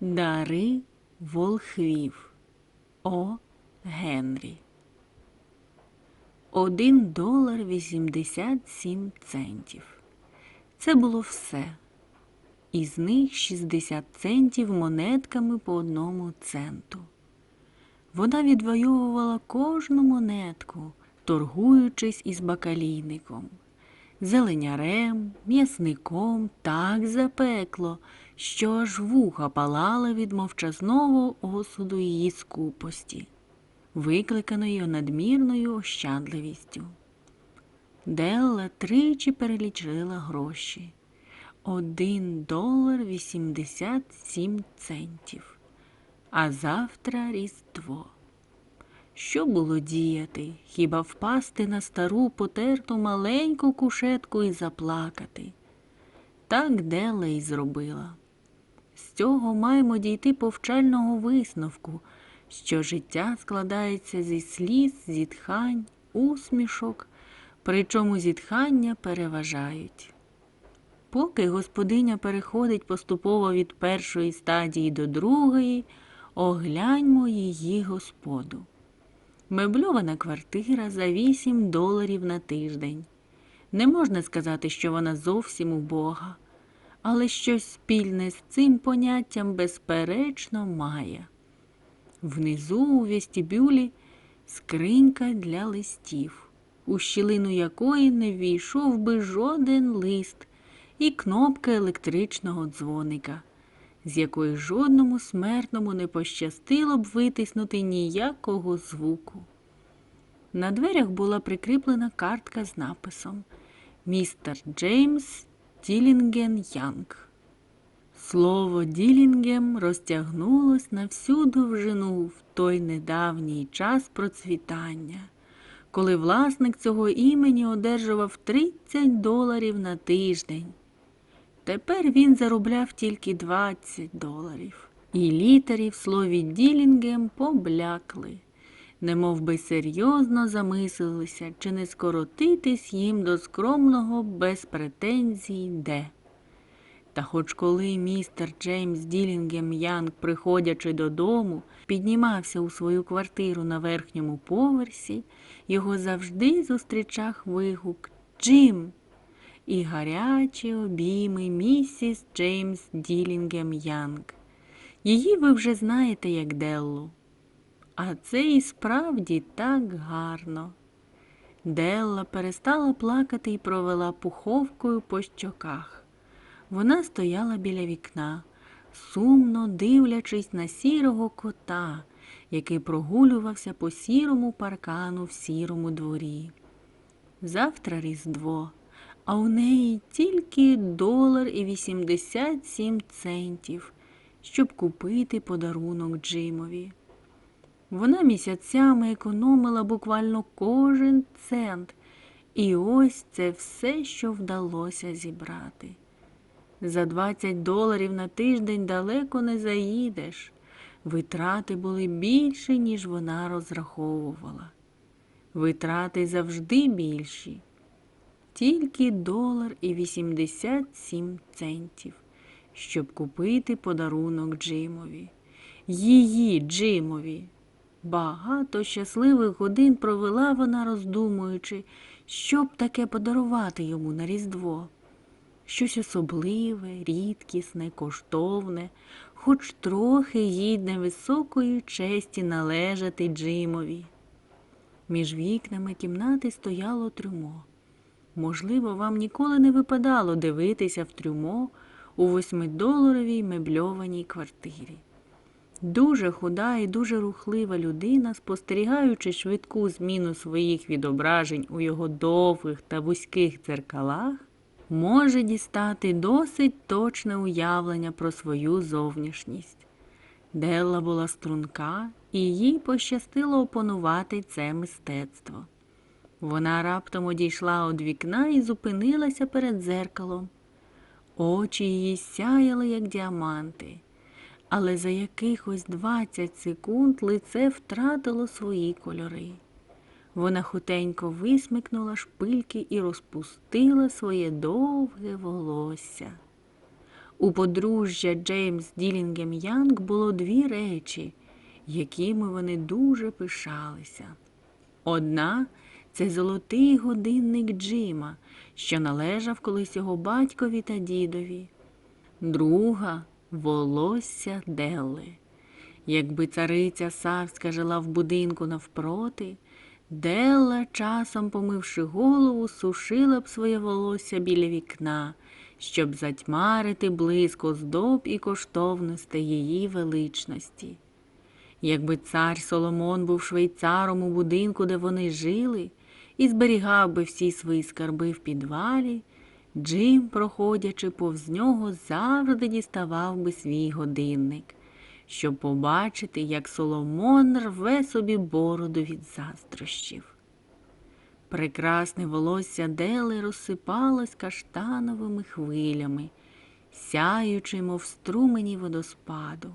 Дари волхвів О. Генрі. Один долар вісімдесят сім центів. Це було все. Із них 60 центів монетками по одному центу. Вона відвоювала кожну монетку, торгуючись із бакалійником, зеленярем, м'ясником так запекло, що аж вуха палали від мовчазного осуду її скупості, викликаної надмірною ощадливістю. Делла тричі перелічила гроші. Один долар вісімдесят сім центів. А завтра Різдво. Що було діяти? Хіба впасти на стару потерту маленьку кушетку і заплакати? Так Делла й зробила. Цього маємо дійти повчального висновку, що життя складається зі сліз, зітхань, усмішок, причому зітхання переважають. Поки господиня переходить поступово від першої стадії до другої, огляньмо її господу. Мебльована квартира за 8 доларів на тиждень. Не можна сказати, що вона зовсім убога, але щось спільне з цим поняттям безперечно має. Внизу у вестибюлі скринька для листів, у щілину якої не ввійшов би жоден лист і кнопка електричного дзвоника, з якої жодному смертному не пощастило б витиснути ніякого звуку. На дверях була прикріплена картка з написом Містер Джеймс Ділінген Янг. Слово Ділінгем розтягнулось на всю довжину в той недавній час процвітання, коли власник цього імені одержував 30 доларів на тиждень. Тепер він заробляв тільки 20 доларів, і літери в слові Ділінгем поблякли, немов би серйозно замислилися, чи не скоротитись їм до скромного без претензій де. Та хоч коли містер Джеймс Ділінгем Янг, приходячи додому, піднімався у свою квартиру на верхньому поверсі, його завжди зустрічав вигук Джим і гарячі обійми місіс Джеймс Ділінгем Янг. Її ви вже знаєте, як Деллу. А це і справді так гарно. Делла перестала плакати і провела пуховкою по щоках. Вона стояла біля вікна, сумно дивлячись на сірого кота, який прогулювався по сірому паркану в сірому дворі. Завтра Різдво, а у неї тільки долар і 87 центів, щоб купити подарунок Джимові. Вона місяцями економила буквально кожен цент, і ось це все, що вдалося зібрати. За 20 доларів на тиждень далеко не заїдеш. Витрати були більші, ніж вона розраховувала. Витрати завжди більші. Тільки долар і 87 центів, щоб купити подарунок Джимові. Її Джимові. Багато щасливих годин провела вона, роздумуючи, що б таке подарувати йому на Різдво. Щось особливе, рідкісне, коштовне, хоч трохи гідне високої честі належати Джимові. Між вікнами кімнати стояло трюмо. Можливо, вам ніколи не випадало дивитися в трюмо у восьмидоларовій мебльованій квартирі. Дуже худа і дуже рухлива людина, спостерігаючи швидку зміну своїх відображень у його довгих та вузьких дзеркалах, може дістати досить точне уявлення про свою зовнішність. Делла була струнка, і їй пощастило опанувати це мистецтво. Вона раптом одійшла від вікна і зупинилася перед дзеркалом. Очі її сяяли, як діаманти, але за якихось 20 секунд лице втратило свої кольори. Вона хутенько висмикнула шпильки і розпустила своє довге волосся. У подружжя Джеймс Ділінгем Янг було дві речі, якими вони дуже пишалися. Одна це золотий годинник Джима, що належав колись його батькові та дідові. Друга волосся Делли. Якби цариця Савська жила в будинку навпроти, Делла, часом помивши голову, сушила б своє волосся біля вікна, щоб затьмарити блиск оздоб і коштовностей її величності. Якби цар Соломон був швейцаром у будинку, де вони жили, і зберігав би всі свої скарби в підвалі, Джим, проходячи повз нього, завжди діставав би свій годинник, щоб побачити, як Соломон рве собі бороду від заздрощів. Прекрасне волосся Дели розсипалось каштановими хвилями, сяючи, мов струмені водоспаду.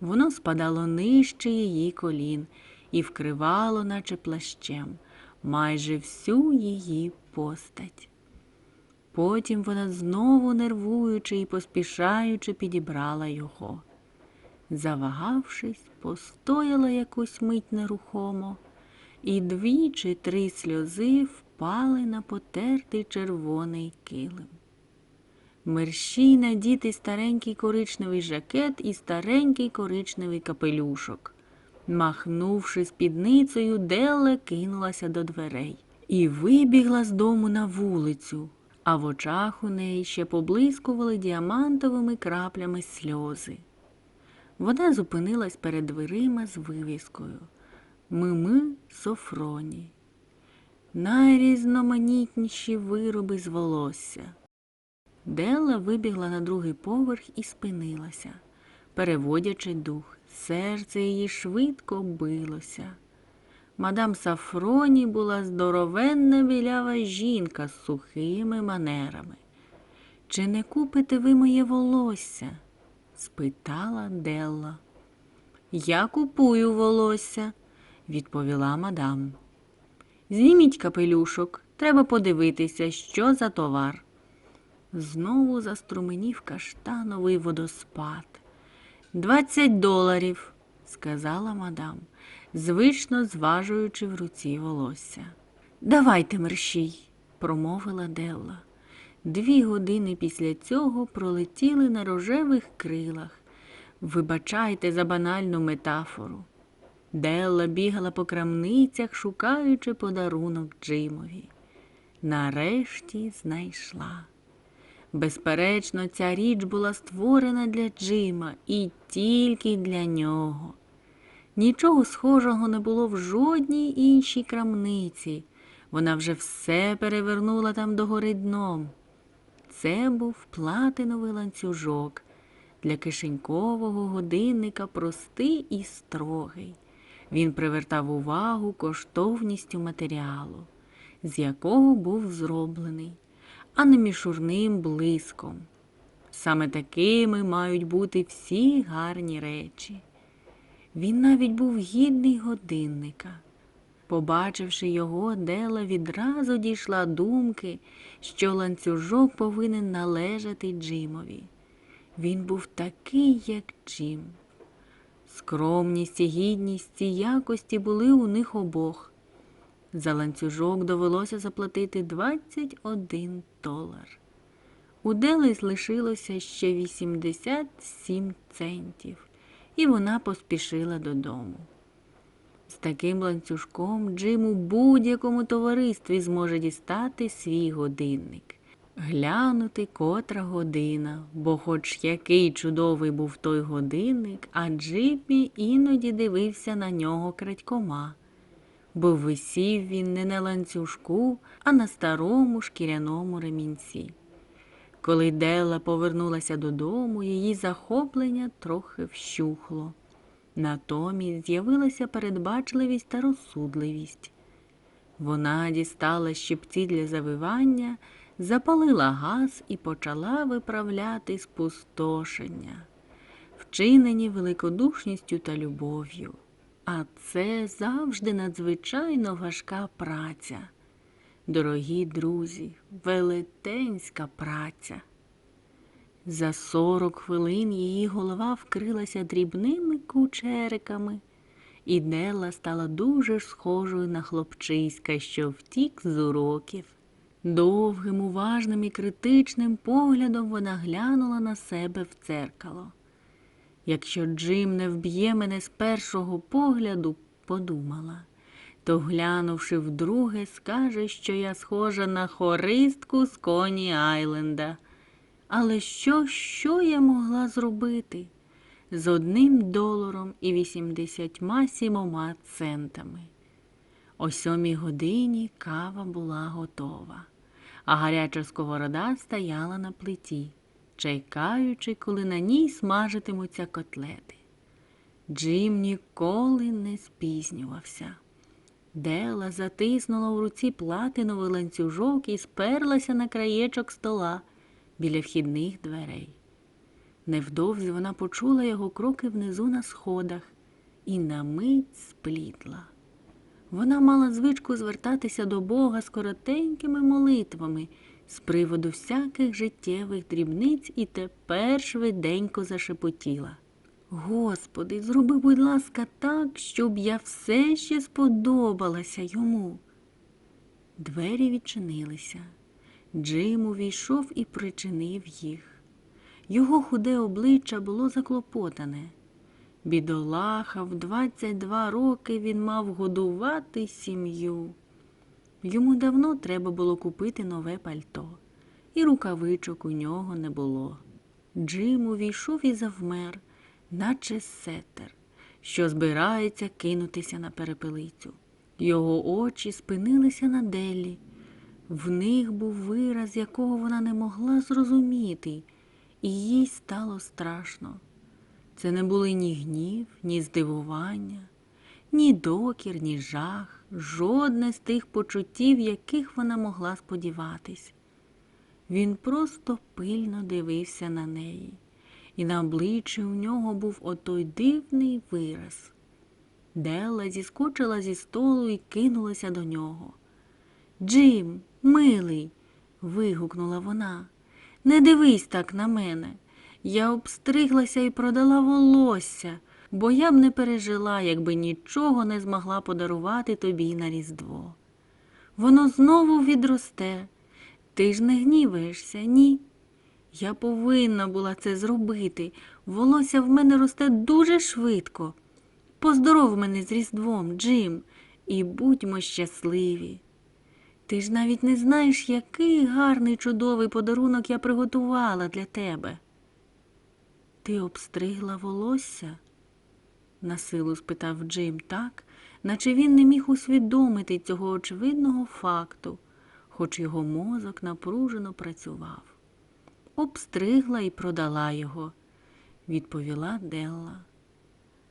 Воно спадало нижче її колін і вкривало, наче плащем, майже всю її постать. Потім вона знову нервуючи і поспішаючи підібрала його. Завагавшись, постояла якусь мить нерухомо, і дві чи три сльози впали на потертий червоний килим. Мерщій надіти старенький коричневий жакет і старенький коричневий капелюшок. Махнувши спідницею, Делла кинулася до дверей і вибігла з дому на вулицю, а в очах у неї ще поблискували діамантовими краплями сльози. Вона зупинилась перед дверима з вивіскою Мими Софроні. Найрізноманітніші вироби з волосся. Делла вибігла на другий поверх і спинилася, переводячи дух. Серце її швидко билося. Мадам Сафроні була здоровенна білява жінка з сухими манерами. Чи не купите ви моє волосся? спитала Делла. Я купую волосся, відповіла мадам. Зніміть капелюшок, треба подивитися, що за товар. Знову заструменів каштановий водоспад. Двадцять доларів, сказала мадам, звично зважуючи в руці волосся. Давайте мерщій, промовила Делла. Дві години після цього пролетіли на рожевих крилах. Вибачайте за банальну метафору. Делла бігала по крамницях, шукаючи подарунок Джимові. Нарешті знайшла. Безперечно, ця річ була створена для Джима і тільки для нього. Нічого схожого не було в жодній іншій крамниці. Вона вже все перевернула там догори дном. Це був платиновий ланцюжок для кишенькового годинника простий і строгий. Він привертав увагу коштовністю матеріалу, з якого був зроблений а не мішурним блиском. Саме такими мають бути всі гарні речі. Він навіть був гідний годинника. Побачивши його, Дела відразу дійшла думки, що ланцюжок повинен належати Джимові. Він був такий, як Джим. Скромність і гідність ці якості були у них обох. За ланцюжок довелося заплатити 21 долар. У Дели лишилося ще 87 центів, і вона поспішила додому. З таким ланцюжком Джим у будь-якому товаристві зможе дістати свій годинник, глянути котра година, бо хоч який чудовий був той годинник, а Джиммі іноді дивився на нього крадькома бо висів він не на ланцюжку, а на старому шкіряному ремінці. Коли Дела повернулася додому, її захоплення трохи вщухло. Натомість з'явилася передбачливість та розсудливість. Вона дістала щипці для завивання, запалила газ і почала виправляти спустошення, вчинені великодушністю та любов'ю. А це завжди надзвичайно важка праця. Дорогі друзі, велетенська праця. За сорок хвилин її голова вкрилася дрібними кучериками, і Делла стала дуже схожою на хлопчиська, що втік з уроків. Довгим, уважним і критичним поглядом вона глянула на себе в дзеркало. Якщо Джим не вб'є мене з першого погляду, подумала, то, глянувши вдруге, скаже, що я схожа на хористку з Коні Айленда. Але що, що я могла зробити з одним доларом і вісімдесятьма сімома центами? О сьомій годині кава була готова, а гаряча сковорода стояла на плиті, чекаючи, коли на ній смажитимуться котлети. Джим ніколи не спізнювався. Дела затиснула в руці платиновий ланцюжок і сперлася на краєчок стола біля вхідних дверей. Невдовзі вона почула його кроки внизу на сходах і на мить сплітла. Вона мала звичку звертатися до Бога з коротенькими молитвами з приводу всяких життєвих дрібниць і тепер швиденько зашепотіла. Господи, зроби, будь ласка, так, щоб я все ще сподобалася йому. Двері відчинилися. Джим увійшов і причинив їх. Його худе обличчя було заклопотане. Бідолаха, в 22 роки він мав годувати сім'ю. Йому давно треба було купити нове пальто, і рукавичок у нього не було. Джим увійшов і завмер, наче сетер, що збирається кинутися на перепелицю. Його очі спинилися на Делі. В них був вираз, якого вона не могла зрозуміти, і їй стало страшно. Це не були ні гнів, ні здивування, ні докір, ні жах, жодне з тих почуттів, яких вона могла сподіватись. Він просто пильно дивився на неї, і на обличчі у нього був отой дивний вираз. Делла зіскочила зі столу і кинулася до нього. Джим, милий, вигукнула вона, не дивись так на мене. Я обстриглася і продала волосся, бо я б не пережила, якби нічого не змогла подарувати тобі на Різдво. Воно знову відросте. Ти ж не гніваєшся, ні? Я повинна була це зробити. Волосся в мене росте дуже швидко. Поздоров мене з Різдвом, Джим, і будьмо щасливі. Ти ж навіть не знаєш, який гарний чудовий подарунок я приготувала для тебе. Ти обстригла волосся? насилу спитав Джим так, наче він не міг усвідомити цього очевидного факту, хоч його мозок напружено працював. Обстригла і продала його, відповіла Делла.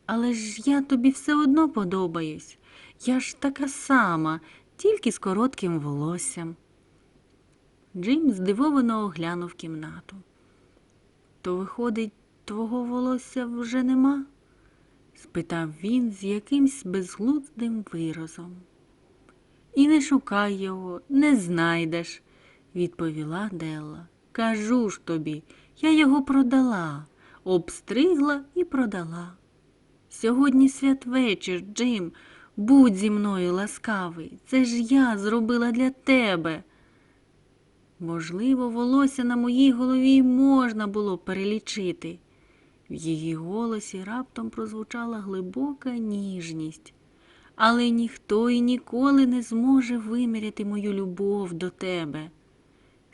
Але ж я тобі все одно подобаюсь. Я ж така сама, тільки з коротким волоссям. Джим здивовано оглянув кімнату. То, виходить, твого волосся вже нема? спитав він з якимсь безглуздим виразом. І не шукай його, не знайдеш, відповіла Делла. Кажу ж тобі, я його продала, обстригла і продала. Сьогодні святвечір, Джим, будь зі мною ласкавий. Це ж я зробила для тебе. Можливо, волосся на моїй голові можна було перелічити. В її голосі раптом прозвучала глибока ніжність, але ніхто і ніколи не зможе виміряти мою любов до тебе.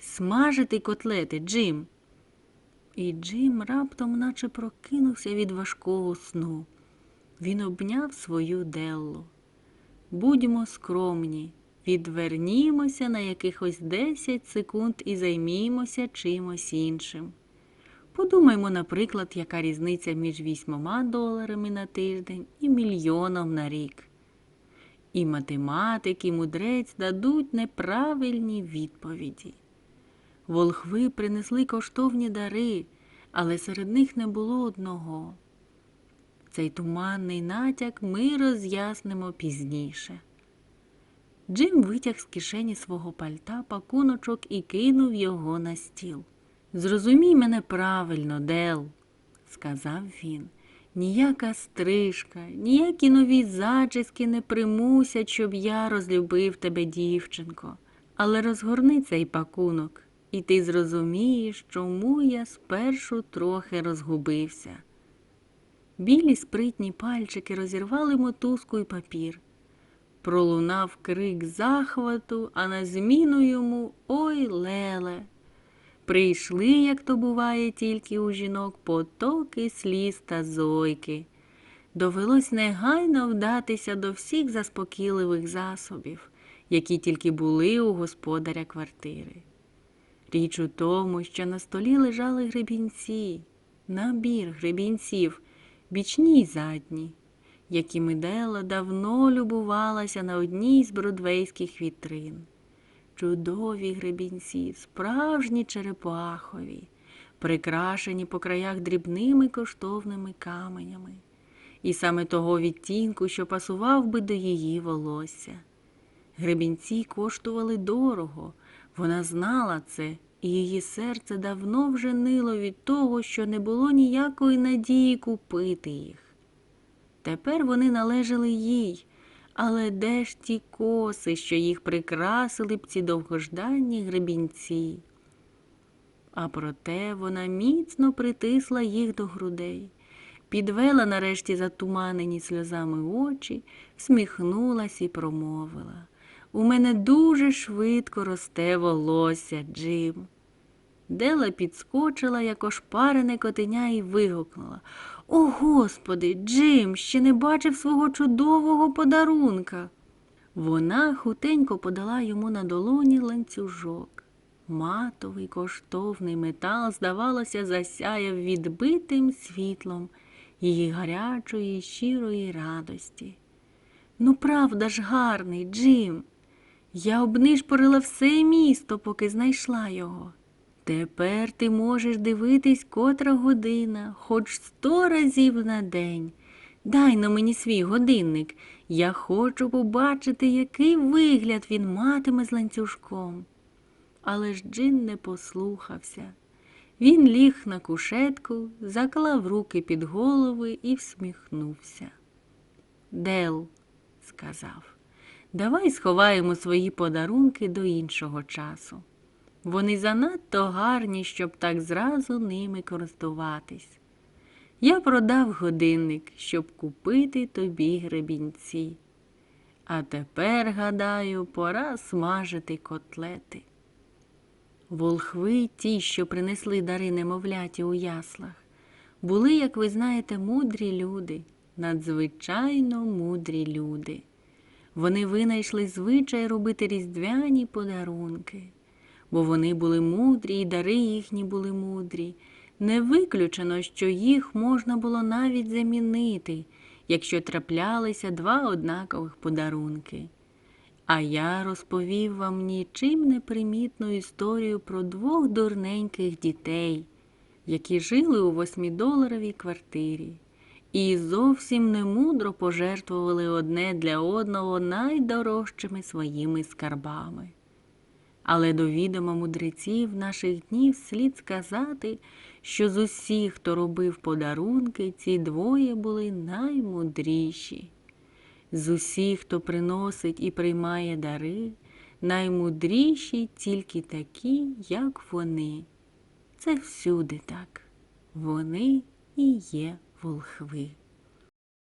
Смажити котлети, Джим. І Джим раптом наче прокинувся від важкого сну. Він обняв свою Деллу. Будьмо скромні, відвернімося на якихось 10 секунд і займімося чимось іншим. Подумаймо, наприклад, яка різниця між вісьмома доларами на тиждень і мільйоном на рік. І математик, і мудрець дадуть неправильні відповіді. Волхви принесли коштовні дари, але серед них не було одного. Цей туманний натяк ми роз'яснимо пізніше. Джим витяг з кишені свого пальта пакуночок і кинув його на стіл. Зрозумій мене правильно, Дел, сказав він. Ніяка стрижка, ніякі нові зачіски не примусять, щоб я розлюбив тебе, дівчинко. Але розгорни цей пакунок, і ти зрозумієш, чому я спершу трохи розгубився. Білі спритні пальчики розірвали мотузку і папір. Пролунав крик захвату, а на зміну йому ой леле. Прийшли, як то буває тільки у жінок, потоки сліз та зойки. Довелось негайно вдатися до всіх заспокійливих засобів, які тільки були у господаря квартири. Річ у тому, що на столі лежали гребінці, набір гребінців, бічні й задні, якими Дела давно любувалася на одній з бродвейських вітрин. Чудові гребінці, справжні черепахові, прикрашені по краях дрібними коштовними каменями, і саме того відтінку, що пасував би до її волосся. Гребінці коштували дорого, вона знала це, і її серце давно вже нило від того, що не було ніякої надії купити їх. Тепер вони належали їй, але де ж ті коси, що їх прикрасили б ці довгожданні гребінці? А проте вона міцно притисла їх до грудей, підвела нарешті затуманені сльозами очі, всміхнулась і промовила. У мене дуже швидко росте волосся, Джим. Дела підскочила, як ошпарене котеня, і вигукнула О, Господи, Джим, ще не бачив свого чудового подарунка. Вона хутенько подала йому на долоні ланцюжок. Матовий коштовний метал, здавалося, засяяв відбитим світлом її гарячої, щирої радості. Ну, правда ж, гарний, Джим. Я обнишпорила все місто, поки знайшла його. Тепер ти можеш дивитись котра година, хоч сто разів на день. Дай на мені свій годинник. Я хочу побачити, який вигляд він матиме з ланцюжком. Але ж Джин не послухався. Він ліг на кушетку, заклав руки під голови і всміхнувся. Дел, сказав, давай сховаємо свої подарунки до іншого часу. Вони занадто гарні, щоб так зразу ними користуватись. Я продав годинник, щоб купити тобі гребінці. А тепер, гадаю, пора смажити котлети. Волхви, ті, що принесли дари немовляті у яслах, були, як ви знаєте, мудрі люди, надзвичайно мудрі люди. Вони винайшли звичай робити різдвяні подарунки, бо вони були мудрі, і дари їхні були мудрі. Не виключено, що їх можна було навіть замінити, якщо траплялися два однакових подарунки. А я розповів вам нічим не примітну історію про двох дурненьких дітей, які жили у восьмидоларовій квартирі, і зовсім немудро пожертвували одне для одного найдорожчими своїми скарбами. Але до відома мудреців наших днів слід сказати, що з усіх, хто робив подарунки, ці двоє були наймудріші. З усіх, хто приносить і приймає дари, наймудріші тільки такі, як вони. Це всюди так. Вони і є волхви.